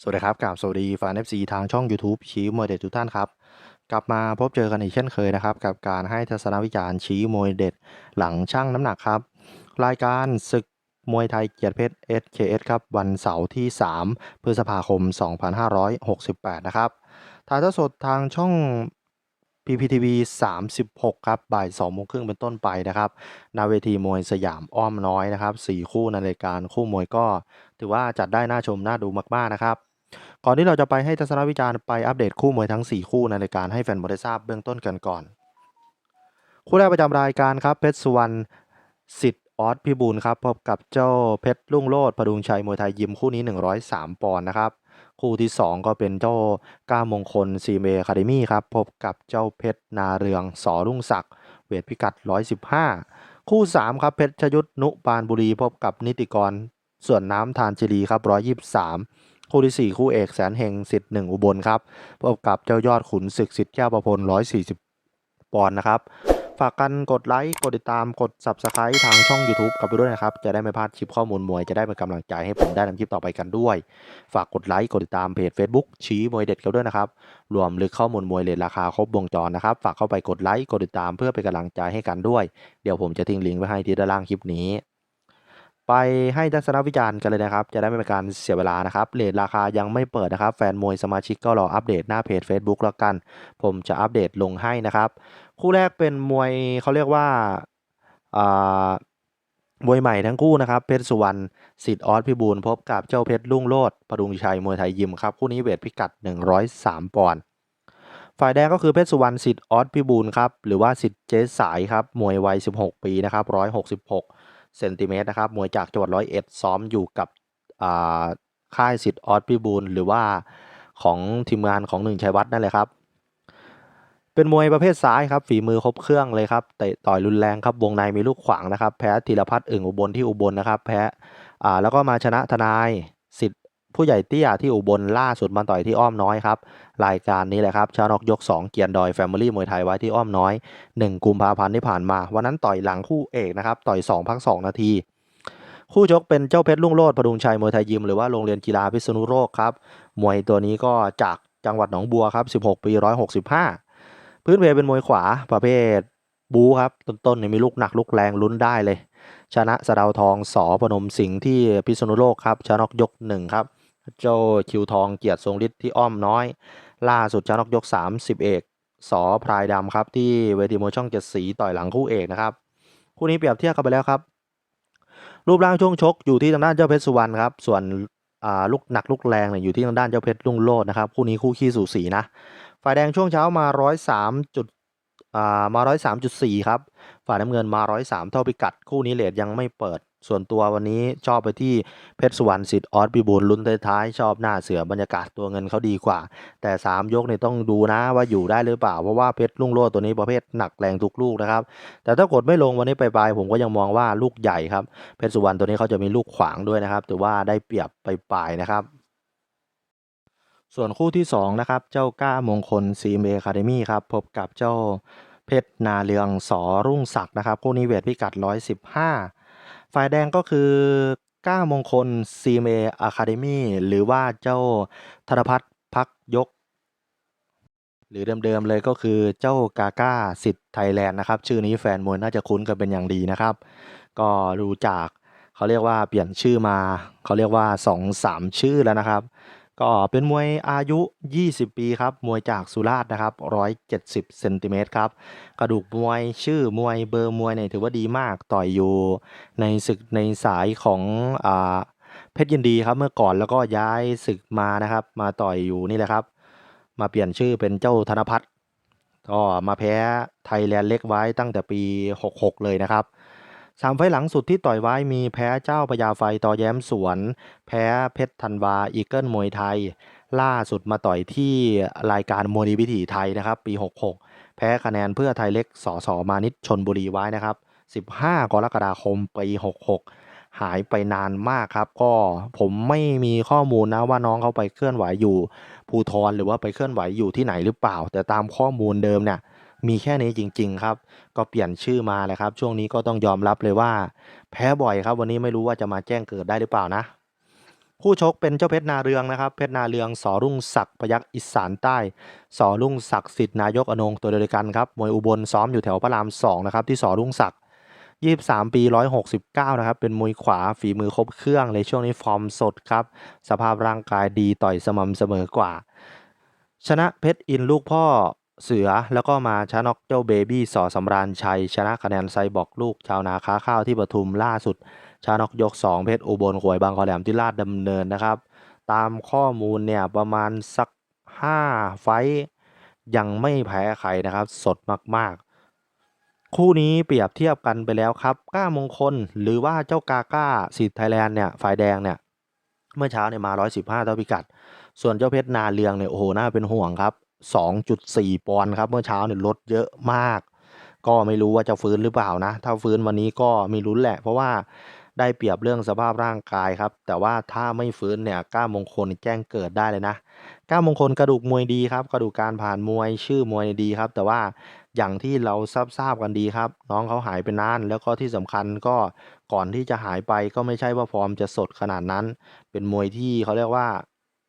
สวัสดีครับกราบสวัสดีแฟนเอฟซีทางช่อง YouTube ชี้มวยเด็ดทุกท่านครับ กลับมาพบเจอกันอีกเช่นเคยนะครับ กับการให้ทัศนวิจารณ์ชี้มวยเด็ดหลังช่างน้ำหนักครับ รายการศึกมวยไทยเกียรติเพชร SKS ครับ วันเสาร์ที่ 3 พฤษภาคม 2568 นะครับถ่ายทอดสดทางช่อง PPTV 36 ครับ บ่าย2โมงครึ่งเป็นต้นไปนะครับณเวทีมวยสยามอ้อมน้อยนะครับ 4 คู่ในรายการคู่มวยก็ ถือว่าจัดได้น่าชมน่าดูมาก ๆ นะครับ ก่อนที่เราจะไปให้ทัศนวิจารณ์ไปอัปเดตคู่มวยทั้ง 4 คู่ในรายการให้แฟนบอลได้ทราบเบื้องต้นกันก่อน คู่แรกประจำรายการครับ เพชรสุวรรณสิทธิ์ออสพิบูลครับพบกับเจ้าเพชรลุ่งโลดพดุงชัยมวยไทยยิมคู่นี้ 103 ปอนด์นะครับ คู่ที่ 2 ก็เป็นเจ้าก้ามงคลซีเมคาเดมี่ครับ พบกับเจ้าเพชรนาเรืองสอรุ่งศักดิ์เวทพิกัด 115 คู่ 3 ครับเพชรชยุทธนุปานบุรีพบกับนิติกรส่วนน้ำทานจิรีครับ 123 คู่ที่ 4 คู่เอกแสนเฮงสิทธิ์หนึ่งอุบลครับ พบกับเจ้ายอดขุนศึกสิทธิ์แก้วประพล140 ปอนด์นะครับ ฝากกันกดไลค์ กดติดตาม กด Subscribe ทางช่อง YouTube กับไปด้วยนะครับ จะได้ไม่พลาดคลิปข้อมูลมวย จะได้เป็นกำลังใจให้ผมได้ทำคลิปต่อไปกันด้วย ฝากกดไลค์ กดติดตามเพจ Facebook ชี้มวยเด็ดกันด้วยนะครับ รวมลึกข้อมูลมวยเลทราคาครบวงจรนะครับ ฝากเข้าไปกดไลค์ กดติดตามเพื่อเป็นกำลังใจให้กันด้วย เดี๋ยวผมจะทิ้งลิงก์ไว้ให้ที่ด้านล่างคลิปนี้ ไปให้ทัศนวิจารณ์กันเลยนะครับ จะได้ไม่เป็นการเสียเวลานะครับ เลทราคายังไม่เปิดนะครับ แฟนมวยสมาชิกก็รออัปเดตหน้าเพจ Facebook แล้วกัน ผมจะอัปเดตลงให้นะครับ คู่แรกเป็นมวยเขาเรียกว่าอ่ามวยใหม่ทั้งคู่นะครับ เพชรสุวรรณสิทธิ์ออสพิบูลพบกับเจ้าเพชรลุ่งโลดพดุงชัยมวยไทยยิมครับ คู่นี้เวทพิกัด 103 ปอนด์ฝ่ายแดงก็คือเพชรสุวรรณสิทธิ์ออสพิบูลครับ หรือว่าสิทธิ์เจ๊สายครับ มวยวัย 16 ปีนะครับ 166 เซนติเมตรนะครับ มวยจากจังหวัดร้อยเอ็ดซ้อมอยู่กับค่ายสิทธิ์ออสพิบูลหรือว่าของทีมงานของหนึ่งชัยวัฒน์นั่นแหละครับ เป็นมวยประเภทซ้ายครับฝีมือครบเครื่องเลยครับเตะต่อยรุนแรงครับวงในมีลูกขวางนะครับ แพ้ธีรพัฒน์อึ่งอุบลที่อุบลนะครับ แพ้อ่าแล้วก็มาชนะทนายสิทธิ์ผู้ใหญ่เตี้ยที่อุบลล่าสุดมาต่อยที่อ้อมน้อยครับรายการนี้แหละครับชาวนอกยก 2 เกียรติดอยแฟมิลี่มวยไทยไว้ที่อ้อมน้อย 1 กุมภาพันธ์ที่ผ่านมาวันนั้นต่อยหลังคู่เอกนะครับต่อย2พัก2นาทีคู่ชกเป็นเจ้าเพชรลุ่งโลดพดุงชัยมวยไทยยิมหรือว่าโรงเรียนกีฬาพิษณุโลกครับมวยตัวนี้ก็จากจังหวัดหนองบัวครับ 16 ปี 165 พื้นเพเป็นมวยขวาประเภทบูครับ ต้นๆเนี่ยมีลูกหนักลูกแรงลุ้นได้เลย ชนะสะดาวทองสอพนมสิงห์ที่พิษณุโลกครับชนะนกยกหนึ่งครับ เจ้าคิวทองเกียรติทรงฤทธิ์ที่อ้อมน้อย ล่าสุดชนะนกยก 30 เอกสอพรายดำครับ ที่เวทีมวยช่องเจ็ดสีต่อยหลังคู่เอกนะครับคู่นี้เปรียบเทียบกันไปแล้วครับ รูปร่างช่วงชกอยู่ที่ทางด้านเจ้าเพชรสุวรรณครับส่วนลูกหนักลูกแรงเนี่ยอยู่ที่ทางด้านเจ้าเพชรลุงโลดนะครับคู่นี้คู่ขี้สูสีนะ ฝ่ายแดงช่วงเช้ามา103จุดอ่ามา103.4ครับ ฝ่ายน้ำเงินมา103เท่าพิกัด คู่นี้เลทยังไม่เปิด ส่วนตัววันนี้ชอบไปที่เพชรสุวรรณสิทธิ์ออสพิบูลลุ้นท้ายๆ ชอบหน้าเสือบรรยากาศตัวเงินเขาดีกว่า แต่ 3 ยกเนี่ยต้องดูนะว่าอยู่ได้หรือเปล่า เพราะว่าเพชรลุ่งโลดตัวนี้ประเภทหนักแรงทุกลูกนะครับ แต่ถ้ากดไม่ลงวันนี้ไปลายๆผมก็ยังมองว่าลูกใหญ่ครับ เพชรสุวรรณตัวนี้เขาจะมีลูกขวางด้วยนะครับถือว่าได้เปรียบไปปลายๆนะครับ ส่วนคู่ที่ 2 นะครับ เจ้าก้ามงคลซีเมคาเดมี่ครับ พบกับเจ้าเพชรนาเรืองสอรุ่งศักดิ์นะครับ คู่นี้เวทพิกัด 115 ฝ่ายแดงก็คือก้ามงคลซีเมอะคาเดมี่หรือว่าเจ้าธนพัฒน์พักยก หรือเดิมๆเลยก็คือเจ้ากาก้าสิทธิ์ไทยแลนด์นะครับ ชื่อนี้แฟนมวยน่าจะคุ้นกันเป็นอย่างดีนะครับ ก็รู้จากเขาเรียกว่าเปลี่ยนชื่อมา เขาเรียกว่า 2-3 ชื่อแล้วนะครับ ก็เป็นมวยอายุ 20 ปีครับ มวยจากสุราษฎร์นะครับ 170 เซนติเมตรครับ กระดูกมวยชื่อมวยเบอร์มวยเนี่ยถือว่าดีมาก ต่อยอยู่ในศึกในสายของอ่าเพชรยินดีครับเมื่อก่อนแล้วก็ย้ายศึกมานะครับ มาต่อยอยู่นี่แหละครับ มาเปลี่ยนชื่อเป็นเจ้าธนพัฒน์ก็มาแพ้ไทยแลนด์เล็กไว้ตั้งแต่ปี 66 เลยนะครับ สามไฟหลังสุดที่ต่อยไว้มีแพ้เจ้าพญาไฟต่อแย้มสวน แพ้เพชรธันวาอีเกิลมวยไทย ล่าสุดมาต่อยที่รายการมวยดีวิถีไทยนะครับ ปี 66 แพ้คะแนนเพื่อไทยเล็กสอสอมานิชชนบุรีไว้นะครับ 15 กรกฎาคมปี 66 หายไปนานมากครับ ก็ผมไม่มีข้อมูลนะว่าน้องเขาไปเคลื่อนไหวอยู่ภูทรหรือว่าไปเคลื่อนไหวอยู่ที่ไหนหรือเปล่า แต่ตามข้อมูลเดิมเนี่ย มีแค่นี้จริง ๆ ครับ ก็เปลี่ยนชื่อมาเลยครับ ช่วงนี้ก็ต้องยอมรับเลยว่า แพ้บ่อยครับ วันนี้ไม่รู้ว่าจะมาแจ้งเกิดได้หรือเปล่านะคู่ชกเป็นเจ้าเพชรนาเรืองนะครับ เพชรนาเรืองสอรุ่งศักดิ์พยักอีสานใต้สอรุ่งศักดิ์สิทธิ์นายกอนงตัวเดียวกันครับมวยอุบลซ้อมอยู่แถวพระรามสองนะครับที่สอรุ่งศักดิ์23 ปี 169 นะครับ เป็นมวยขวาฝีมือครบเครื่องเลยช่วงนี้ฟอร์มสดครับ สภาพร่างกายดีต่อยสม่ำเสมอกว่า ชนะเพชรอินลูกพ่อ เสือแล้วก็มาชนะน็อกเจ้าเบบี้สอสำราญชัย ชนะคะแนนไซบอกลูกชาวนาค้าข้าวที่ปทุมล่าสุด ชนะน็อกยก 2 เพชรอุบลขวยบางคอแหลมที่ลาดดำเนินนะครับ ตามข้อมูลเนี่ยประมาณสัก 5 ไฟยังไม่แพ้ใครนะครับ สดมากๆ คู่นี้เปรียบเทียบกันไปแล้วครับ ก้ามงคลหรือว่าเจ้ากาก้าสิทธิ์ไทยแลนด์เนี่ยฝ่ายแดงเนี่ยเมื่อเช้าเนี่ยมา 115เท่าพิกัด ส่วนเจ้าเพชรนาเรืองเนี่ยโอ้โหน่าเป็นห่วงครับ 2.4 ปอนด์ครับ เมื่อเช้าเนี่ยลดเยอะมาก ก็ไม่รู้ว่าจะฟื้นหรือเปล่านะ ถ้าฟื้นวันนี้ก็มีลุ้นแหละ เพราะว่าได้เปรียบเรื่องสภาพร่างกายครับ แต่ว่าถ้าไม่ฟื้นเนี่ยก้ามงคลแจ้งเกิดได้เลยนะก้ามงคลกระดูกมวยดีครับกระดูกการผ่านมวยชื่อมวยดีครับ แต่ว่าอย่างที่เราทราบทราบกันดีครับ น้องเขาหายไปนานแล้วก็ที่สำคัญก็ก่อนที่จะหายไปก็ไม่ใช่ว่าฟอร์มจะสดขนาดนั้น เป็นมวยที่เขาเรียกว่า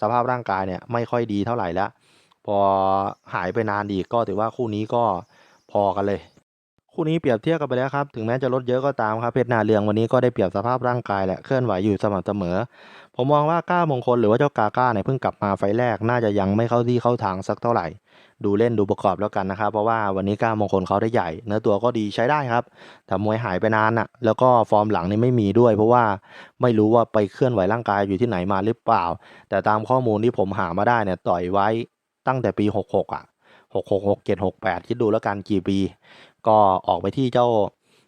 สภาพร่างกายเนี่ยไม่ค่อยดีเท่าไหร่แล้ว พอหายไปนานอีกก็ถือว่าคู่นี้ก็พอกันเลย คู่นี้เปรียบเทียบกันไปแล้วครับ ถึงแม้จะลดเยอะก็ตามครับเพชรนาเรืองวันนี้ก็ได้เปรียบสภาพร่างกายแหละเคลื่อนไหวอยู่สม่ำเสมอ ผมมองว่าก้ามงคลหรือว่าเจ้ากาก้าเนี่ยเพิ่งกลับมาไฟแรกน่าจะยังไม่เข้าที่เข้าทางสักเท่าไหร่ ดูเล่นดูประกอบแล้วกันนะครับ เพราะว่าวันนี้ก้ามงคลเขาได้ใหญ่ เนื้อตัวก็ดีใช้ได้ครับ แต่มวยหายไปนานอะแล้วก็ฟอร์มหลังนี่ไม่มีด้วย เพราะว่าไม่รู้ว่าไปเคลื่อนไหวร่างกายอยู่ที่ไหนมาหรือเปล่า แต่ตามข้อมูลที่ผมหามาได้เนี่ยต่อยไว้ ตั้งแต่ปี 66 อะ 66 67 68 คิดดูแล้วกันกี่ปี ก็ออกไปที่เจ้า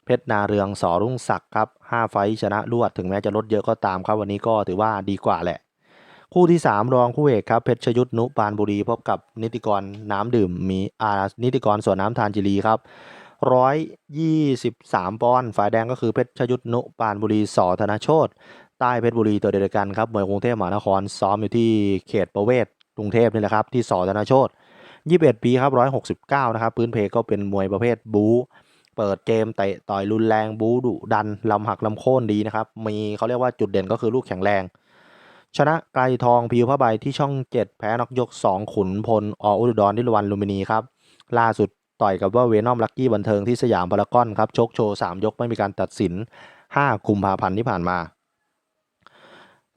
เพชรนาเรืองสอรุ่งศักดิ์ครับ 5 ไฟชนะรวดถึงแม้จะลดเยอะก็ตามครับ วันนี้ก็ถือว่าดีกว่าแหละ คู่ที่ 3 รองคู่เอกครับเพชรชยุทธนุปานบุรีพบกับนิติกรน้ำดื่มมีอานิติกรสวนน้ำทานจิรีครับ123ปอนด์ฝ่ายแดงก็คือเพชรชยุทธนุปานบุรีสอธนโชตใต้เพชรบุรีตัวเดียวกันครับเมืองกรุงเทพมหานครซ้อมอยู่ที่เขตประเวศ กรุงเทพนี่แหละครับที่สอธนโชต21 ปีครับ 169 นะครับ พื้นเพก็เป็นมวยประเภทบู๊เปิดเกมเตะต่อยรุนแรงบู๊ดุดันลำหักลำโค่นดีนะครับ มีเขาเรียกว่าจุดเด่นก็คือลูกแข็งแรง ชนะไกรทองพิวผ้าใบที่ช่อง 7 แพ้นอกยก 2 ขุนพลออุดรนิรวันลุมินีครับ ล่าสุดต่อยกับว่าเวนอมลักกี้บันเทิงที่สยามพารากอนครับชกโชว์ 3 ยกไม่มีการตัดสิน 5 กุมภาพันธ์ที่ผ่านมา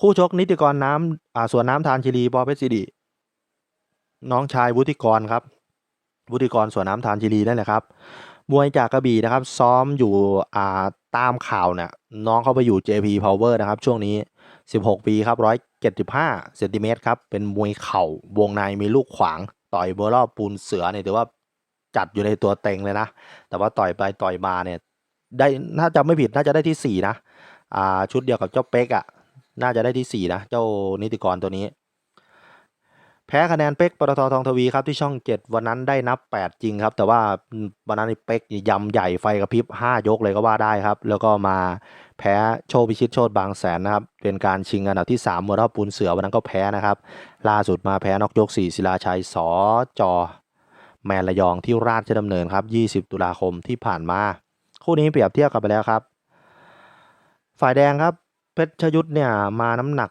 คู่ชกนิติกรน้ำอ่าสวนน้ำทานชิรีปอเพชรศิริ น้องชายวุฒิกรครับวุฒิกรสวนน้ำทานชิรีนั่นแหละครับมวยจากกระบี่นะครับ ซ้อมอยู่อ่าตามข่าวเนี่ยน้องเขาไปอยู่ JP Power นะครับ ช่วงนี้ 16 ปีครับ175เซนติเมตรครับ เป็นมวยเข่าวงในมีลูกขวาง ต่อยเบอร์รอบปูนเสือเนี่ยถือว่าจัดอยู่ในตัวเต็งเลยนะ แต่ว่าต่อยไปต่อยมาเนี่ยได้ถ้าจำไม่ผิดน่าจะได้ที่ 4 นะอ่าชุดเดียวกับเจ้าเป๊กอะ่ะน่าจะได้ที่ 4 นะ เจ้านิติกรตัวนี้ แพ้คะแนนเป๊กปตททองทวีครับที่ช่อง 7 วันนั้นได้นับ 8 จริงครับ แต่ว่าวันนั้นเป๊กยำใหญ่ไฟกระพริบ 5 ยกเลยก็ว่าได้ครับ แล้วก็มาแพ้โชพิชิตโชตบางแสนนะครับ เป็นการชิงอันดับที่3มวยรอบปูนเสือวันนั้นก็แพ้นะครับ ล่าสุดมาแพ้นอกยก 4 ศิลาชัยสอจอ แมนระยองที่ราชดำเนินครับ 20 ตุลาคมที่ผ่านมา คู่นี้เปรียบเทียบกันไปแล้วครับ ฝ่ายแดงครับ เพชรชยุทธเนี่ยมาน้ำหนัก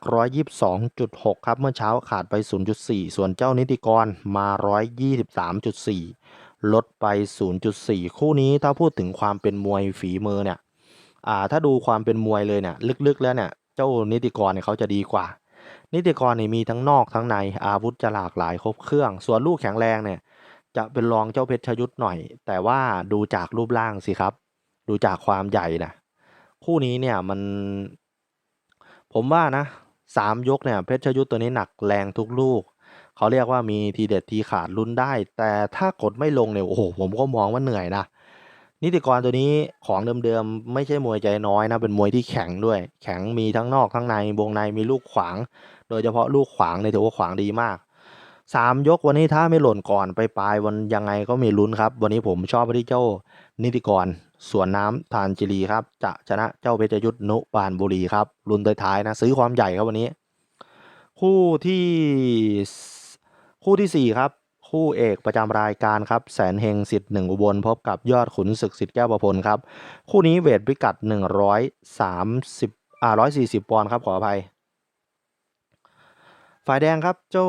122.6 ครับ เมื่อเช้าขาดไป 0.4 ส่วนเจ้านิติกรมา 123.4 ลดไป 0.4 คู่นี้ถ้าพูดถึงความเป็นมวยฝีมือเนี่ยอ่าถ้าดูความเป็นมวยเลยเนี่ยลึกๆแล้วเนี่ยเจ้านิติกรเนี่ยเขาจะดีกว่า นิติกรเนี่ยมีทั้งนอกทั้งในอาวุธจะหลากหลายครบเครื่อง ส่วนลูกแข็งแรงเนี่ยจะเป็นรองเจ้าเพชรชยุทธหน่อย แต่ว่าดูจากรูปร่างสิครับ ดูจากความใหญ่นะคู่นี้เนี่ยมัน ผมว่านะสามยกเนี่ยเพชรชยุทธ์ตัวนี้หนักแรงทุกลูก เขาเรียกว่ามีทีเด็ดทีขาดลุ้นได้ แต่ถ้ากดไม่ลงเนี่ยโอ้โหผมก็มองว่าเหนื่อยนะนิติกรตัวนี้ของเดิมๆไม่ใช่มวยใจน้อยนะเป็นมวยที่แข็งด้วย แข็งมีทั้งนอกทั้งในวงในมีลูกขวาง โดยเฉพาะลูกขวางเนี่ยถือว่าขวางดีมากสามยกวันนี้ถ้าไม่หล่นก่อนไปปลายวันยังไงก็มีลุ้นครับ วันนี้ผมชอบไปที่เจ้านิติกร สวนน้ำทานจิรีครับ จะชนะเจ้าเพชรยุทธนุปานบุรีครับลุ้นท้ายๆนะซื้อความใหญ่ครับวันนี้ คู่ที่คู่ที่สี่ครับ คู่เอกประจำรายการครับ แสนเฮงสิทธิ์หนึ่งอุบลพบกับยอดขุนศึกสิทธิ์แก้วประพลครับ คู่นี้เวทพิกัด 130อ่า140ปอนด์ครับขออภัย ฝ่ายแดงครับโจ้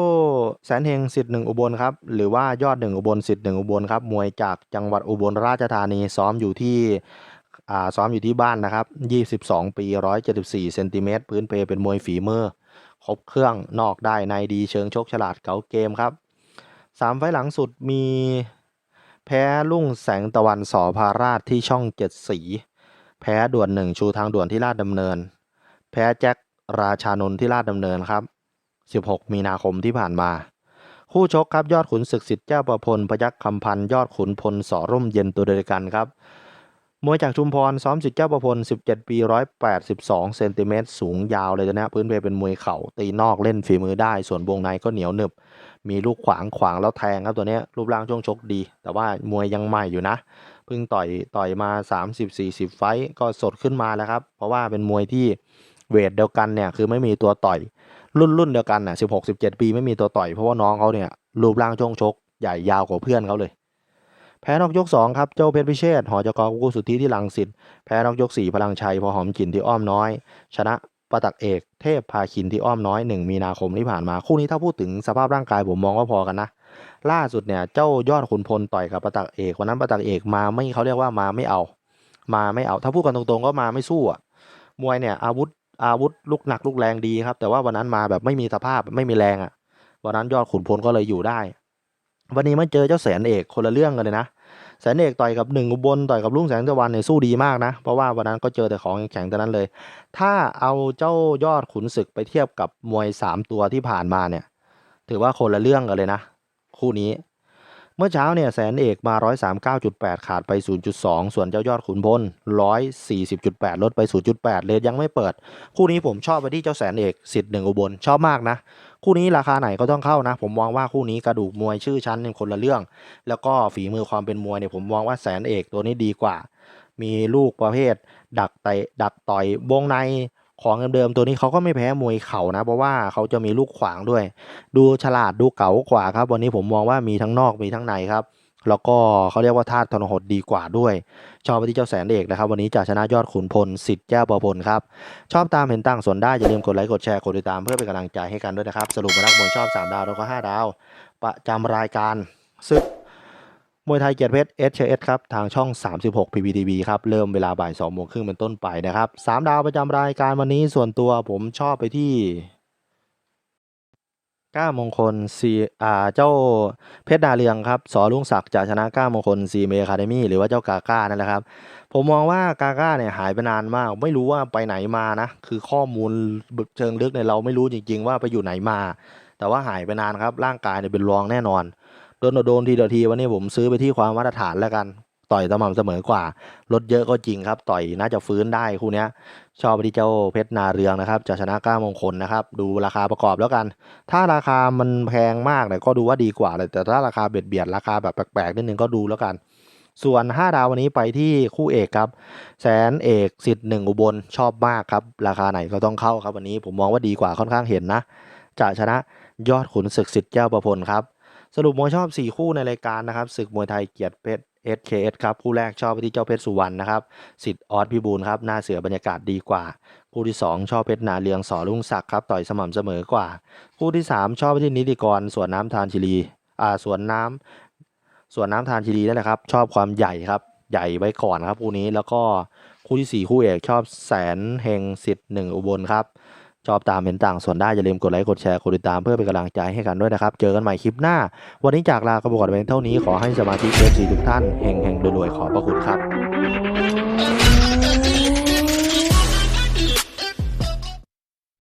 แสนเฮงสิทธิ์หนึ่งอุบลครับหรือว่ายอดหนึ่งอุบลสิทธิ์หนึ่งอุบลครับมวยจากจังหวัดอุบลราชธานีซ้อมอยู่ที่อ่าซ้อมอยู่ที่บ้านนะครับ 22 ปี 174 เซนติเมตรพื้นเพเป็นมวยฝีมือ ครบเครื่องนอกได้ในดีเชิงชกฉลาดเก๋าเกมครับสามไฟหลังสุดมีแพ้ลุ่งแสงตะวันสอพาราชที่ช่องเจ็ดสี แพ้ด่วนหนึ่งชูทางด่วนที่ลาดดำเนิน แพ้แจ็คราชานนท์ที่ลาดดำเนินครับ 16 มีนาคมที่ผ่านมา คู่ชกครับยอดขุนศึกสิทธิ์เจ้าประพลพยัคฆ์คำพันยอดขุนพลสอร่มเย็นตัวเดียวกันครับมวยจากชุมพรซ้อมสิทธิ์เจ้าประพล 17 ปี 182 เซนติเมตร สูงยาวเลยนะพื้นเพเป็นมวยเข่าตีนอกเล่นฝีมือได้ ส่วนวงในก็เหนียวหนึบ มีลูกขวางขวางแล้วแทงครับตัวนี้รูปร่างช่วงชกดี แต่ว่ามวยยังใหม่อยู่นะ เพิ่งต่อยต่อยมา 30-40 ไฟต์ก็สดขึ้นมาแล้วครับ เพราะว่าเป็นมวยที่เวทเดียวกันเนี่ยคือไม่มีตัวต่อย รุ่นรุ่นเดียวกันน่ะ16 17ปีไม่มีตัวต่อยเพราะว่าน้องเขาเนี่ยรูปร่างช่วงชก ใหญ่ยาวกว่าเพื่อนเขาเลย แพ้นอกยก2ครับเจ้าเพชรพิเชษหอจกกู้สุทธิที่ลังสิตแพ้นอกยก4พลังชัยพอหอมกลิ่นที่อ้อมน้อย ชนะประตักเอก เทพพาคินที่อ้อมน้อย1มีนาคมที่ผ่านมาคู่นี้ถ้าพูดถึงสภาพร่างกายผมมองว่าพอกันนะล่าสุดเนี่ยเจ้ายอดขุนพลต่อยกับประตักเอกวันนั้นประตักเอกมาไม่เขาเรียกว่ามาไม่เอา มาไม่เอา ถ้าพูดกันตรงๆก็มาไม่สู้อะมวยเนี่ยอาวุธ อาวุธลูกหนักลูกแรงดีครับ แต่ว่าวันนั้นมาแบบไม่มีสภาพไม่มีแรงอะวันนั้นยอดขุนพลก็เลยอยู่ได้ วันนี้มาเจอเจ้าแสนเอกคนละเรื่องกันเลยนะ แสนเอกต่อยกับหนึ่งอุบลต่อยกับลุงแสงตะวันเนี่ยสู้ดีมากนะ เพราะว่าวันนั้นก็เจอแต่ของแข็งๆทั้งนั้นเลย ถ้าเอาเจ้ายอดขุนศึกไปเทียบกับมวยสามตัวที่ผ่านมาเนี่ย ถือว่าคนละเรื่องกันเลยนะ คู่นี้ เมื่อเช้าเนี่ยแสนเอกมา 139.8 ขาดไป 0.2 ส่วนเจ้ายอดขุนพล 140.8 ลดไป 0.8 เลทยังไม่เปิด คู่นี้ผมชอบไปที่เจ้าแสนเอกสิทธิ์หนึ่งอุบลชอบมากนะ คู่นี้ราคาไหนก็ต้องเข้านะ ผมมองว่าคู่นี้กระดูกมวยชื่อชั้นเนี่ยคนละเรื่อง แล้วก็ฝีมือความเป็นมวยเนี่ยผมมองว่าแสนเอกตัวนี้ดีกว่า มีลูกประเภท ดักเตะดักต่อย วงใน ของเดิมๆตัวนี้เขาก็ไม่แพ้มวยเข่านะ เพราะว่าเขาจะมีลูกขวางด้วย ดูฉลาดดูเก๋ากว่าครับ วันนี้ผมมองว่ามีทั้งนอกมีทั้งในครับแล้วก็เขาเรียกว่าธาตุทรหดดีกว่าด้วย ชอบไปที่เจ้าแสนเอกนะครับ วันนี้จะชนะยอดขุนพลสิทธิ์แก้วประพลครับ ชอบตามเห็นต่างส่วนได้ อย่าลืมกดไลค์กดแชร์กดติดตามเพื่อเป็นกำลังใจให้กันด้วยนะครับ สรุปมานักมวยชอบ 3 ดาวแล้วก็ 5 ดาว ประจำรายการศึก มวยไทยเกียรติเพชร s อ s ครับ ทางช่อง 36 PPTV ครับ เริ่มเวลาบ่าย2โมงครึ่งเป็นต้นไปนะครับ3ดาวประจำรายการวันนี้ส่วนตัวผมชอบไปที่ก้ามงคลซีอ่าเจ้าเพชรดาเรืองครับสอลุงศักดิ์จะชนะก้ามงคลซีเมคาเดมี่หรือว่าเจ้ากาก้านั่นแหละครับ ผมมองว่ากาก้าเนี่ยหายไปนานมาก ไม่รู้ว่าไปไหนมานะ คือข้อมูลเชิงลึกเนี่ยเราไม่รู้จริง ๆ ว่าไปอยู่ไหนมา แต่ว่าหายไปนานครับร่างกายเนี่ยเป็นรองแน่นอน โดนโดนทีเดียวทีวันนี้ผมซื้อไปที่ความมาตรฐานแล้วกัน ต่อยสม่ำเสมอกว่าลดเยอะก็จริงครับ ต่อยน่าจะฟื้นได้คู่นี้ชอบไปที่เจ้าเพชรนาเรืองนะครับจะชนะก้ามงคลนะครับ ดูราคาประกอบแล้วกัน ถ้าราคามันแพงมากเนี่ยก็ดูว่าดีกว่าเลยแต่ถ้าราคาเบียดเบียดราคาแบบแปลกๆนิดนึงก็ดูแล้วกันส่วน 5 ดาววันนี้ไปที่คู่เอกครับ แสนเอกสิทธิ์หนึ่งอุบลชอบมากครับ ราคาไหนก็ต้องเข้าครับวันนี้ผมมองว่าดีกว่าค่อนข้างเห็นนะ จะชนะยอดขุนศึกสิทธิ์เจ้าประพลครับ สรุปมวยชอบ 4 คู่ในรายการนะครับศึกมวยไทยเกียรติเพชร SKS ครับคู่แรกชอบไปที่เจ้าเพชรสุวรรณนะครับสิทธิ์ออสพิบูลครับหน้าเสือบรรยากาศดีกว่า คู่ที่ 2 ชอบเพชรนาเรืองสอลุงศักดิ์ครับต่อยสม่ำเสมอกว่า คู่ที่ 3 ชอบไปที่นิติกรสวนน้ำทานชิลีอ่าสวนน้ำสวนน้ำทานชิลีนั่นแหละครับชอบความใหญ่ครับใหญ่ไว้ก่อนครับคู่นี้แล้วก็คู่ที่ 4 คู่เอกชอบแสนเฮงสิทธิ์หนึ่งอุบลครับ ชอบตามเห็นต่างส่วนได้อย่าลืมกดไลค์กดแชร์กดติดตามเพื่อเป็นกำลังใจให้กันด้วยนะครับ เจอกันใหม่คลิปหน้า วันนี้จากลากระบอกเพียงเท่านี้ขอให้สมาชิกเอฟซีทุกท่านเฮงเฮงๆรวยๆขอบพระคุณครับ